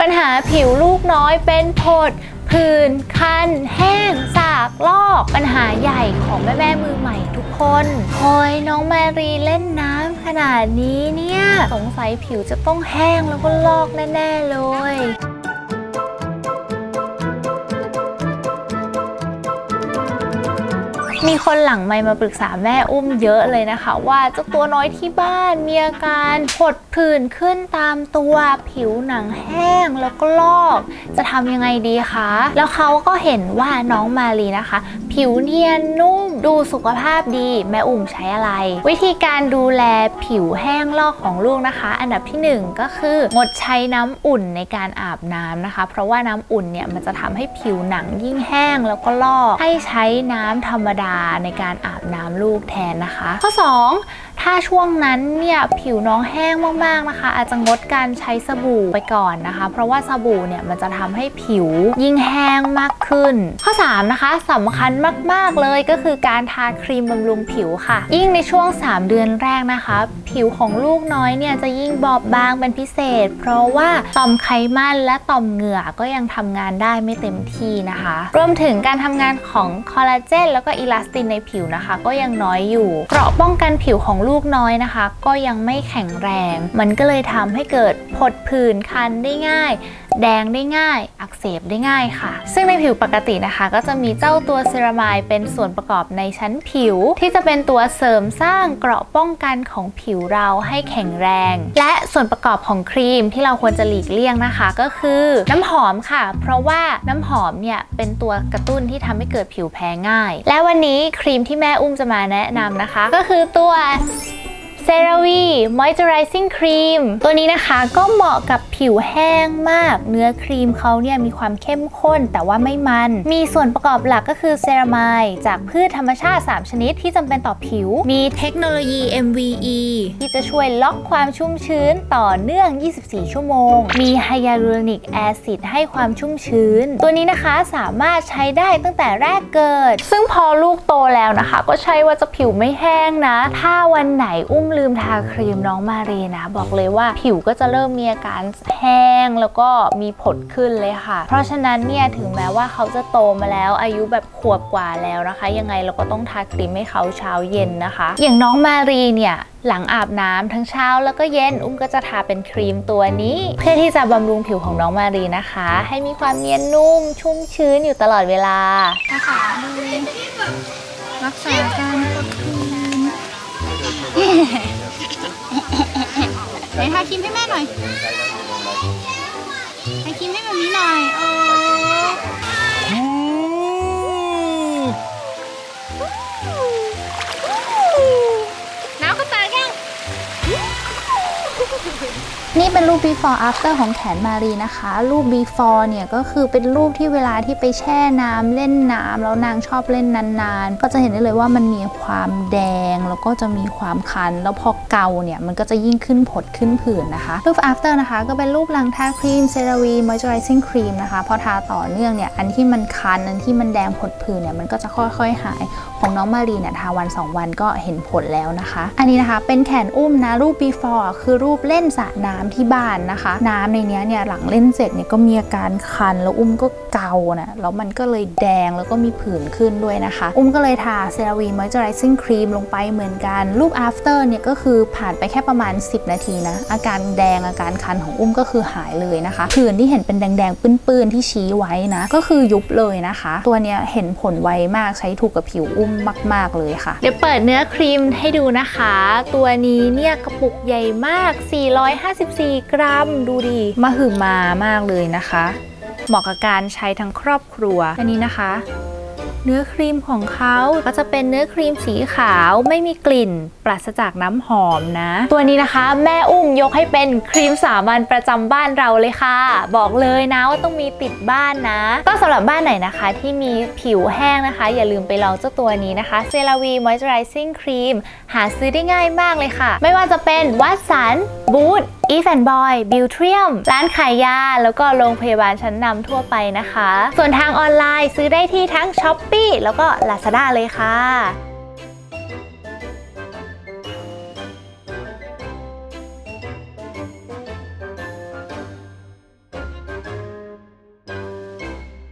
ปัญหาผิวลูกน้อยเป็นผดผื่นคัน แห้ง สากลอก ปัญหาใหญ่ของแม่แม่มือใหม่ทุกคนโอยน้องมารีเล่นน้ำขนาดนี้เนี่ย สงสัยผิวจะต้องแห้งแล้วก็ลอกแน่ ๆ เลย มีคนหลังไมมาปรึกษาแม่อุ้มเยอะเลยนะคะ ว่าเจ้าตัวน้อยที่บ้านมีอาการผดผื่นขึ้นตามตัวผิวหนังแห้งแล้วก็ลอก จะทำยังไงดีคะ แล้วเขาก็เห็นว่าน้องมาลีนะคะ ผิวเนียนนุ่ม ดูสุขภาพดี แม่อุ่มใช้อะไร วิธีการดูแลผิวแห้งลอกของลูกนะคะ อันดับที่หนึ่งก็คืองดใช้น้ำอุ่นในการอาบน้ำนะคะ เพราะว่าน้ำอุ่นเนี่ยมันจะทำให้ผิวหนังยิ่งแห้งแล้วก็ลอกให้ใช้น้ำธรรมดาในการอาบน้ำลูกแทนนะคะ ข้อ 2 ถ้าช่วงนั้นเนี่ยผิวน้องแห้งมากๆนะคะ อาจจะงดการใช้สบู่ไปก่อนนะคะ เพราะว่าสบู่เนี่ยมันจะทำให้ผิวยิ่งแห้งมากขึ้น ข้อ 3 นะคะสำคัญมาก ๆ เลยก็คือการทาครีมบำรุงผิวค่ะ ยิ่งในช่วง 3 เดือนแรกนะคะ ผิวของลูกน้อยเนี่ยจะยิ่งบอบบางเป็นพิเศษ เพราะว่าต่อมไขมันและต่อมเหงื่อก็ยังทำงานได้ไม่เต็มที่นะคะ รวมถึงการทำงานของคอลลาเจนแล้วก็อิลาสตินในผิวนะคะ ก็ยังน้อยอยู่เกราะป้องกันผิวของลูกูกน้อยนะคะ ก็ยังไม่แข็งแรง มันก็เลยทำให้เกิดผดผื่นคันได้ง่าย แดงได้ง่าย อักเสบได้ง่ายค่ะ ซึ่งในผิวปกตินะคะ ก็จะมีเจ้าตัวเซรามายเป็นส่วนประกอบในชั้นผิว ที่จะเป็นตัวเสริมสร้างเกราะป้องกันของผิวเราให้แข็งแรง และส่วนประกอบของครีมที่เราควรจะหลีกเลี่ยงนะคะ ก็คือน้ำหอมค่ะ เพราะว่าน้ำหอมเนี่ยเป็นตัวกระตุ้นที่ทำให้เกิดผิวแพ้ง่าย และวันนี้ครีมที่แม่อุ้มจะมาแนะนำนะคะ ก็คือตัว เซราวี Moisturizing Cream ตัวนี้นะคะก็เหมาะกับผิวแห้งมาก เนื้อครีมเขาเนี่ยมีความเข้มข้นแต่ว่าไม่มัน มีส่วนประกอบหลักก็คือเซรามายจากพืชธรรมชาติ 3 ชนิดที่จำเป็นต่อผิว มีเทคโนโลยี MVE ที่จะช่วยล็อกความชุ่มชื้นต่อเนื่อง 24 ชั่วโมง มีไฮยาลูรอนิกแอซิดให้ความชุ่มชื้น ตัวนี้นะคะสามารถใช้ได้ตั้งแต่แรกเกิด ซึ่งพอลูกโตแล้วนะคะ ก็ใช่ว่าจะผิวไม่แห้งนะ ถ้าวันไหนอุ้มลืมทาครีมน้องมาเรนะ บอกเลยว่าผิวก็จะเริ่มมีอาการแห้งแล้วก็มีผดขึ้นเลยค่ะ เพราะฉะนั้นเนี่ยถึงแม้ว่าเขาจะโตมาแล้วอายุแบบขวบกว่าแล้วนะคะ ยังไงเราก็ต้องทาครีมให้เขาเช้าเย็นนะคะ อย่างน้องมารีเนี่ยหลังอาบน้ำทั้งเช้าแล้วก็เย็นอุ้มก็จะทาเป็นครีมตัวนี้ เพื่อที่จะบำรุงผิวของน้องมารีนะคะ ให้มีความเนียนนุ่มชุ่มชื้นอยู่ตลอดเวลา นะคะดูรักษาการกดคืน ไหนทาครีมให้แม่หน่อย นี่เป็นรูป before after ของแขนมารีนะคะ รูป before เนี่ยก็คือเป็นรูปที่เวลาที่ไปแช่น้ำเล่นน้ำแล้วนางชอบเล่นนานๆ ก็จะเห็นได้เลยว่ามันมีความแดงแล้วก็จะมีความคัน แล้วพอเกาเนี่ยมันก็จะยิ่งขึ้นผดขึ้นผื่นนะคะ รูป after นะคะ ก็เป็นรูปหลังทาครีมเซราวี moisturizing cream นะคะพอทาต่อเนื่องเนี่ยอันที่มันคันอันที่มันแดงผดผื่นเนี่ยมันก็จะค่อยๆหาย ของน้องมารีเนี่ยทาวัน 2 วันก็เห็นผลแล้วนะคะ อันนี้นะคะเป็นแขนอุ้มนะรูป before คือรูปเล่นสระน้ำที่บ้านนะคะ น้ำในเนี้ยเนี่ยหลังเล่นเสร็จเนี่ยก็มีอาการคันแล้วอุ้มก็เกานะแล้วมันก็เลยแดงแล้วก็มีผื่นขึ้นด้วยนะคะ อุ้มก็เลยทาเซราวี moisturizing cream ลงไปเหมือนกันรูป after เนี่ยก็คือผ่านไปแค่ประมาณ 10 นาทีนะอาการแดงอาการคันของอุ้มก็คือหายเลยนะคะผื่นที่เห็นเป็นแดงๆปื้นๆที่ชี้ไว้นะก็คือยุบเลยนะคะ ตัวเนี้ยเห็นผลไวมากใช้ถูกกับผิวอุ้มมาก ๆ เลยค่ะ เดี๋ยวเปิดเนื้อครีมให้ดูนะคะ ตัวนี้เนี่ยกระปุกใหญ่มาก 454 กรัม ดูดิมาหึมามากเลยนะคะ เหมาะกับการใช้ทั้งครอบครัว อันนี้นะคะ เนื้อครีมของเขาก็จะเป็นเนื้อครีมสีขาวไม่มีกลิ่น ปราศจากน้ำหอมนะ ตัวนี้นะคะ แม่อุ้มยกให้เป็นครีมสามัญประจำบ้านเราเลยค่ะ บอกเลยนะว่าต้องมีติดบ้านนะ ก็สำหรับบ้านไหนนะคะ ที่มีผิวแห้งนะคะ อย่าลืมไปลองเจ้าตัวนี้นะคะเซราวี Moisturizing Cream หาซื้อได้ง่ายมากเลยค่ะ ไม่ว่าจะเป็นวัดสันบูธอีแฟนบอย,บิวเทียมร้านขายยา แล้วก็โรงพยาบาลชั้นนำทั่วไปนะคะ ส่วนทางออนไลน์ซื้อได้ที่ทั้ง s h อ p e e แล้วก็ Lazada เลยค่ะ